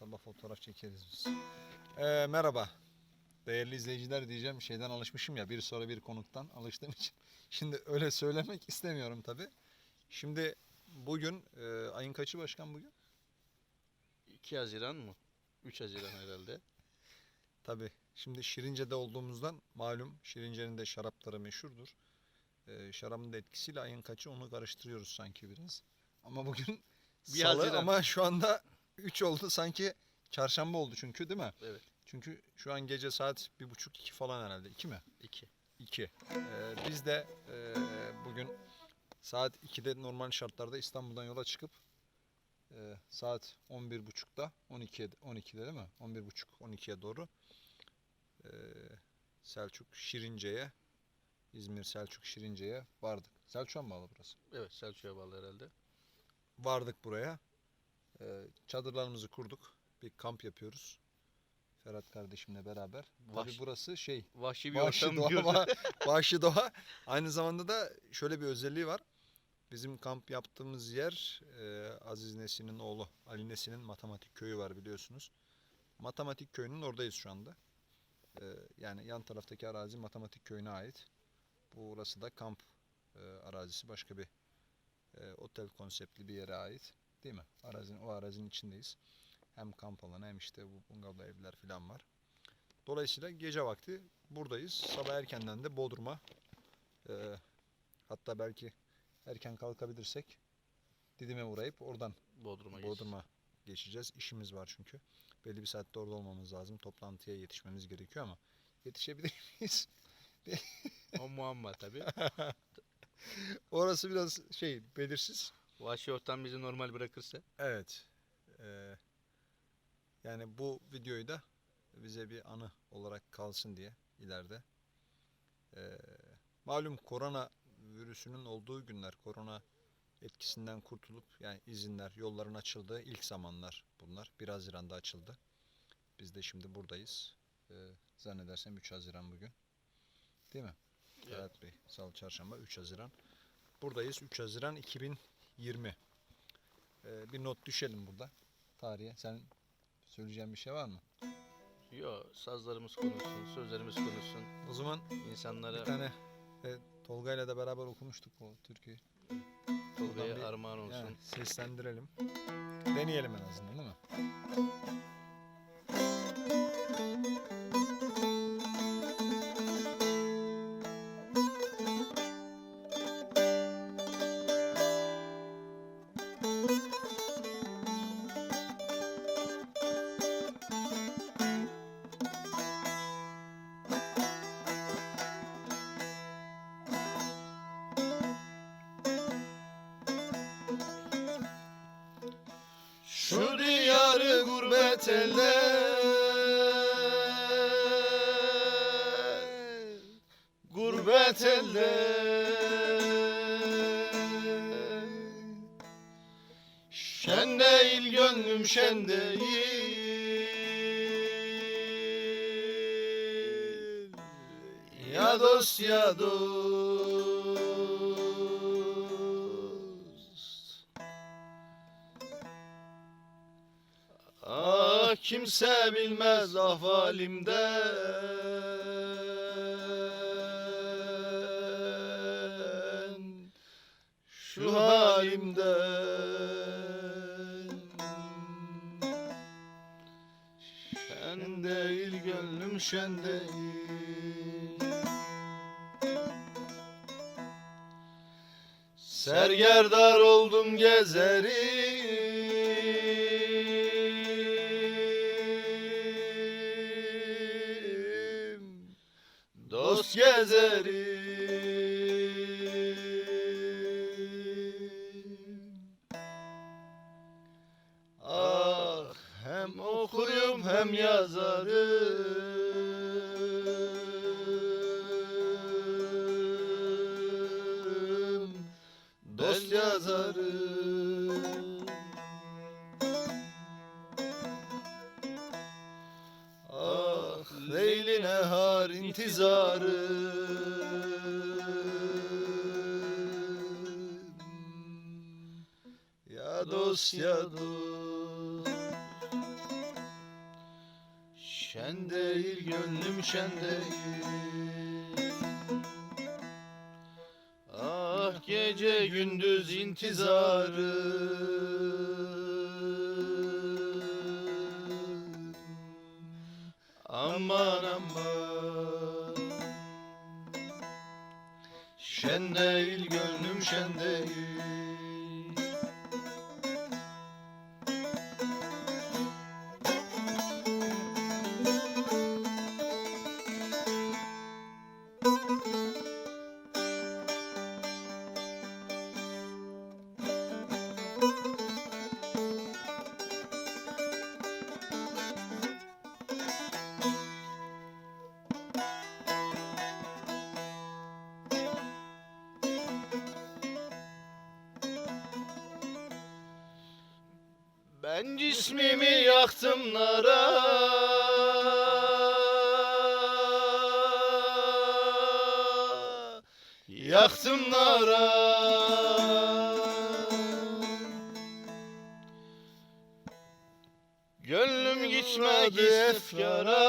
sabah fotoğraf çekeriz biz. Ee, merhaba. Değerli izleyiciler diyeceğim. Şeyden alışmışım ya. Bir sonra bir konuktan alıştığım için. Şimdi öyle söylemek istemiyorum tabi. Şimdi bugün e, ayın kaçı başkan bugün? 2 Haziran mı? 3 Haziran herhalde. Tabi. Şimdi Şirince'de olduğumuzdan malum Şirince'nin de şarapları meşhurdur. Ee, şarabın da etkisiyle ayın kaçı onu karıştırıyoruz sanki biraz. Ama bugün Bir salı Haziran. ama şu anda 3 oldu sanki çarşamba oldu çünkü değil mi? Evet. Çünkü şu an gece saat bir buçuk iki falan herhalde. iki mi? 2. 2. Ee, biz de e, bugün saat 2'de normal şartlarda İstanbul'dan yola çıkıp e, saat 11.30'da 12'ye 12'de değil mi? 11.30 12'ye doğru e, Selçuk Şirince'ye İzmir Selçuk Şirince'ye vardık. Selçuk'a mı bağlı burası? Evet Selçuk'a bağlı herhalde. Vardık buraya. E, çadırlarımızı kurduk. Bir kamp yapıyoruz. Ferhat kardeşimle beraber. Tabii Vahşi- burası şey Vahşi bir Vahşi ortam doğa, va- vahşi doğa. Aynı zamanda da şöyle bir özelliği var. Bizim kamp yaptığımız yer e, Aziz Nesin'in oğlu Ali Nesin'in matematik köyü var biliyorsunuz. Matematik köyünün oradayız şu anda. E, yani yan taraftaki arazi matematik köyüne ait. Burası da kamp e, arazisi başka bir e, otel konseptli bir yere ait. Değil mi? Arazinin, o arazinin içindeyiz. Hem kamp alanı hem işte bu bungalov evler falan var. Dolayısıyla gece vakti buradayız. Sabah erkenden de Bodrum'a e, hatta belki erken kalkabilirsek Didim'e uğrayıp oradan Bodrum'a. Bodrum'a geçeceğiz. İşimiz var çünkü. Belli bir saatte orada olmamız lazım. Toplantıya yetişmemiz gerekiyor ama yetişebilir miyiz? O muamma tabii. Orası biraz şey belirsiz. Vahşi ortam bizi normal bırakırsa. Evet. Ee, yani bu videoyu da bize bir anı olarak kalsın diye ileride. Ee, malum korona virüsünün olduğu günler, korona etkisinden kurtulup yani izinler, yolların açıldığı ilk zamanlar bunlar. 1 Haziran'da açıldı. Biz de şimdi buradayız. Ee, zannedersem 3 Haziran bugün. Değil mi? Evet. Ferhat Bey, Salı Çarşamba 3 Haziran. Buradayız 3 Haziran 2020. Ee, bir not düşelim burada tarihe. Sen söyleyeceğin bir şey var mı? Yo sazlarımız konuşsun, sözlerimiz konuşsun. O zaman İnsanlara bir tane e, Tolga ile de beraber okumuştuk o türküyü. Tolga'ya bir- armağan olsun. Yani seslendirelim. Deneyelim en azından değil mi? Şu diyarı gurbet elde Gurbet elde Şen değil gönlüm şen değil. Ya dost ya dost Ah kimse bilmez ahvalimden Şu halimden Şen değil gönlüm şen değil. Sergerdar oldum gezerim Dost gezerim Ah hem okurum hem yazarım. Dost yazarım leyli nehar intizarım Ya dost ya dost. Şen değil gönlüm şen değil. Ah gece gündüz intizarı Aman aman. Şen değil gönlüm şen değil Ben cismimi yaktım nara. Yaktım nara. Gönlüm gitmedi efkara.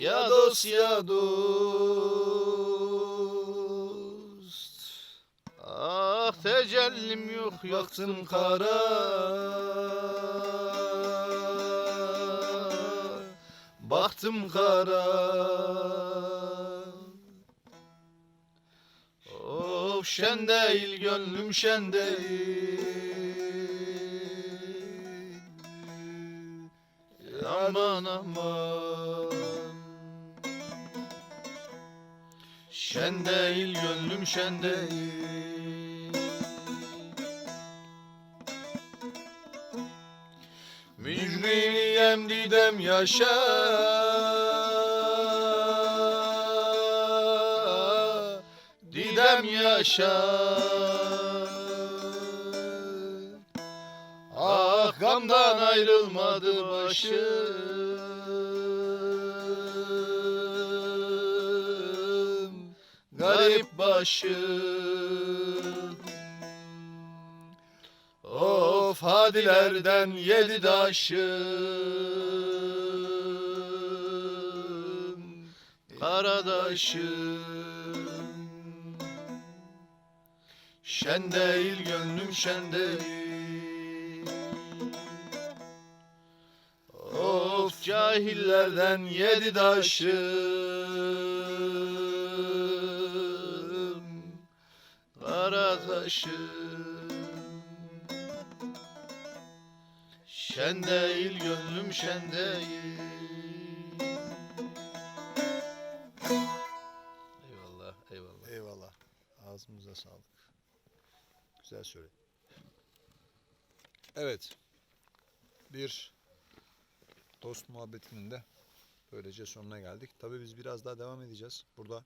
Ya dost ya dost tecellim yok yaktım kara. Baktım kara. Of şen değil gönlüm şen değil. Aman aman. Şen değil gönlüm şen değil Mücrimiyem didem yaşa. Didem yaşa. Ah gamdan ayrılmadı başım Garip başım Of hadilerden yedi daşım Karadaşım Şen değil gönlüm şen değil. Of cahillerden yedi daşım Karadaşım Şen değil gönlüm şen değil Eyvallah eyvallah Eyvallah. Ağzımıza sağlık. Güzel söyle. Evet. Bir dost muhabbetinin de böylece sonuna geldik. Tabii biz biraz daha devam edeceğiz. Burada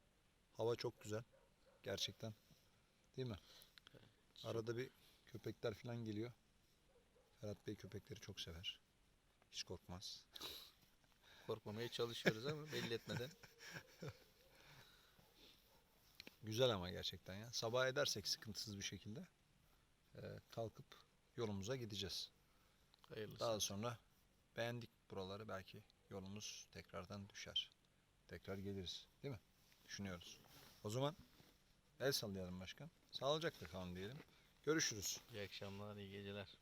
hava çok güzel. Gerçekten. Değil mi? Arada bir köpekler falan geliyor. Ferhat Bey köpekleri çok sever. Hiç korkmaz. Korkmamaya çalışıyoruz ama belli etmeden Güzel ama gerçekten ya. Sabah edersek sıkıntısız bir şekilde e, kalkıp yolumuza gideceğiz. Hayırlısı Daha sonra beğendik buraları belki yolumuz tekrardan düşer. Tekrar geliriz değil mi? Düşünüyoruz. O zaman el sallayalım başkan. Sağlıcakla kalın diyelim. Görüşürüz. İyi akşamlar iyi geceler